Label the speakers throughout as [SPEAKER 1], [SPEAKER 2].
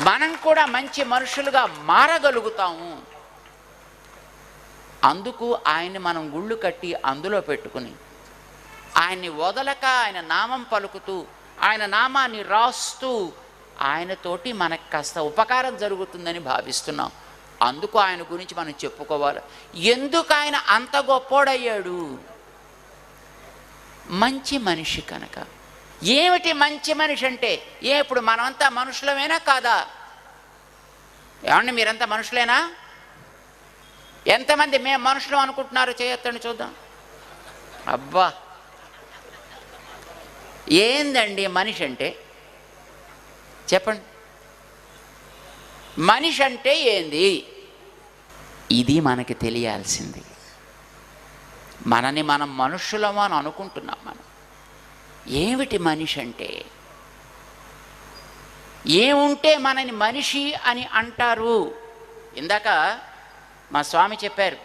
[SPEAKER 1] మనం కూడా మంచి మనుషులుగా మారగలుగుతాము. అందుకు ఆయన్ని మనం గుళ్ళు కట్టి అందులో పెట్టుకుని ఆయన్ని వదలక ఆయన నామం పలుకుతూ ఆయన నామాన్ని రాస్తూ ఆయనతోటి మనకు కాస్త ఉపకారం జరుగుతుందని భావిస్తున్నాం. అందుకు ఆయన గురించి మనం చెప్పుకోవాలి. ఎందుకు ఆయన అంత గొప్పోడయ్యాడు? మంచి మనిషి కనుక. ఏమిటి మంచి మనిషి అంటే? ఏ ఇప్పుడు మనమంతా మనుషులమేనా కాదా? ఏమండి మీరంతా మనుషులేనా? ఎంతమంది మేము మనుషులు అనుకుంటున్నారు? చేయొద్దండి చూద్దాం. అబ్బా! ఏందండి మనిషి అంటే? చెప్పండి. మనిషి అంటే ఏంది? ఇది మనకి తెలియాల్సింది. మనని మనం మనుషులము అని అనుకుంటున్నాం మనం. ఏమిటి మనిషి అంటే? ఏముంటే మనని మనిషి అని అంటారు? ఇందాక మా స్వామి చెప్పారు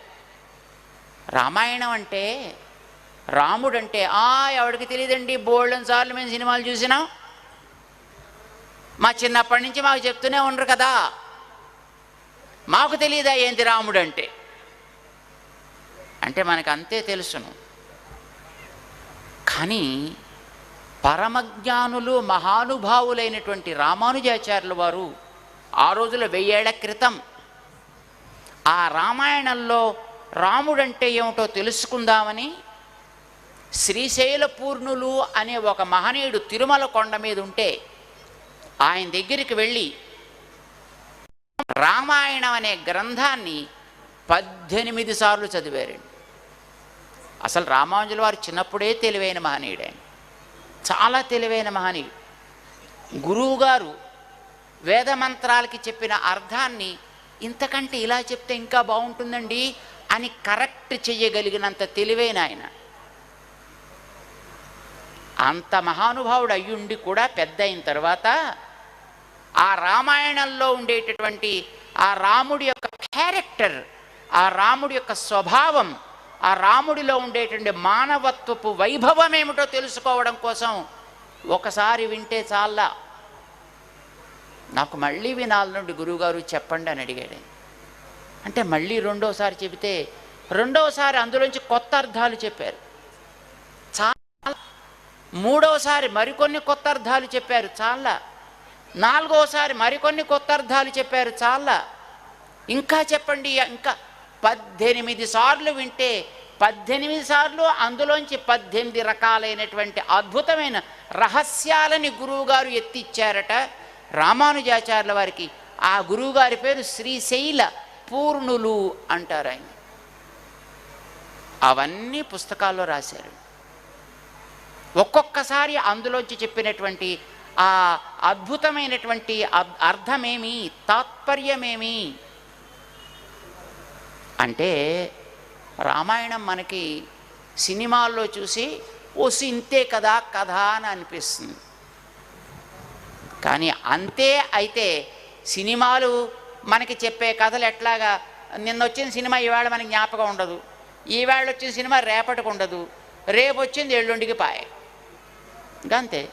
[SPEAKER 1] రామాయణం అంటే రాముడు అంటే ఆ ఎవడికి తెలియదండి బోల్డెన్ సార్లు మేము సినిమాలు చూసినాం. మా చిన్నప్పటి నుంచి మాకు చెప్తూనే ఉండరు కదా. మాకు తెలియదా ఏంటి రాముడు అంటే అంటే మనకు అంతే తెలుసును. కానీ పరమజ్ఞానులు మహానుభావులైనటువంటి రామానుజాచార్యుల వారు ఆ రోజుల వెయ్యేళ్ళ క్రితం ఆ రామాయణంలో రాముడంటే ఏమిటో తెలుసుకుందామని శ్రీశైల పూర్ణులు అనే ఒక మహనీయుడు తిరుమల కొండ మీద ఉంటే ఆయన దగ్గరికి వెళ్ళి రామాయణం అనే గ్రంథాన్ని పద్దెనిమిది సార్లు చదివారండి. అసలు రామానుజుల వారు చిన్నప్పుడే తెలివైన మహనీయుడు. ఆయన చాలా తెలివైన మహనీయుడు గురువుగారు వేదమంత్రాలకి చెప్పిన అర్థాన్ని ఇంతకంటే ఇలా చెప్తే ఇంకా బాగుంటుందండి అని కరెక్ట్ చెయ్యగలిగినంత తెలివైన ఆయన. అంత మహానుభావుడు అయ్యుండి కూడా పెద్ద అయిన తర్వాత ఆ రామాయణంలో ఉండేటటువంటి ఆ రాముడి యొక్క క్యారెక్టర్ ఆ రాముడి యొక్క స్వభావం ఆ రాముడిలో ఉండేటువంటి మానవత్వపు వైభవం ఏమిటో తెలుసుకోవడం కోసం ఒకసారి వింటే చాలా నాకు మళ్ళీ వినాల నుండి గురువుగారు చెప్పండి అని అడిగాడు. అంటే మళ్ళీ రెండోసారి చెబితే రెండోసారి అందులోంచి కొత్త అర్థాలు చెప్పారు. చాలా మూడోసారి మరికొన్ని కొత్త అర్థాలు చెప్పారు చాలా నాలుగోసారి మరికొన్ని కొత్త అర్థాలు చెప్పారు చాలా ఇంకా చెప్పండి ఇంకా పద్దెనిమిది సార్లు వింటే పద్దెనిమిది సార్లు అందులోంచి పద్దెనిమిది రకాలైనటువంటి అద్భుతమైన రహస్యాలని గురువుగారు ఎత్తిచ్చారట. రామానుజాచార్యుల వారికి ఆ గురువుగారి పేరు శ్రీశైల పూర్ణులు అంటారు ఆయన. అవన్నీ పుస్తకాల్లో రాశారు. ఒక్కొక్కసారి అందులోంచి చెప్పినటువంటి ఆ అద్భుతమైనటువంటి అర్థమేమి? తాత్పర్యమేమి? అంటే రామాయణం మనకి సినిమాల్లో చూసి ఓ ఇంతే కదా కథ అని అనిపిస్తుంది. కానీ అంతే అయితే సినిమాలు మనకి చెప్పే కథలు ఎట్లాగా? నిన్న వచ్చిన సినిమా ఈవేళ మనకి జ్ఞాపకం ఉండదు. ఈవేళ వచ్చిన సినిమా రేపటికి ఉండదు. రేపు వచ్చింది ఎల్లుండికి పాయ్. అంతే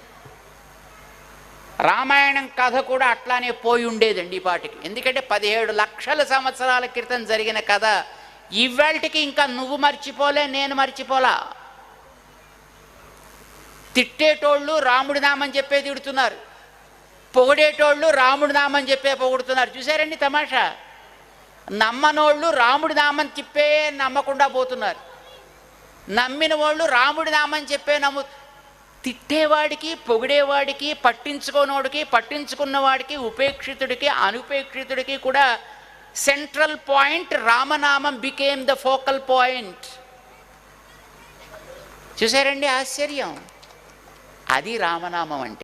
[SPEAKER 1] రామాయణం కథ కూడా అట్లానే పోయి ఉండేదండి ఈ పాటికి. ఎందుకంటే పదిహేడు లక్షల సంవత్సరాల క్రితం జరిగిన కథ. ఇవాళకి ఇంకా నువ్వు మర్చిపోలే నేను మర్చిపోలా. తిట్టేటోళ్ళు రాముడి నామని చెప్పే తిడుతున్నారు. పొగిడేటోళ్ళు రాముడి నామని చెప్పే పొగుడుతున్నారు. చూసారండి తమాషా? నమ్మనోళ్ళు రాముడి నామని చెప్పే నమ్మకుండా పోతున్నారు. నమ్మిన వాళ్ళు రాముడి నామని చెప్పే నమ్ము తిట్టేవాడికి పొగిడేవాడికి పట్టించుకోనోడికి పట్టించుకున్నవాడికి ఉపేక్షితుడికి అనుపేక్షితుడికి కూడా సెంట్రల్ పాయింట్ రామనామం బికేమ్ ద ఫోకల్ పాయింట్ చూసారండి ఆశ్చర్యం. అది రామనామం అంటే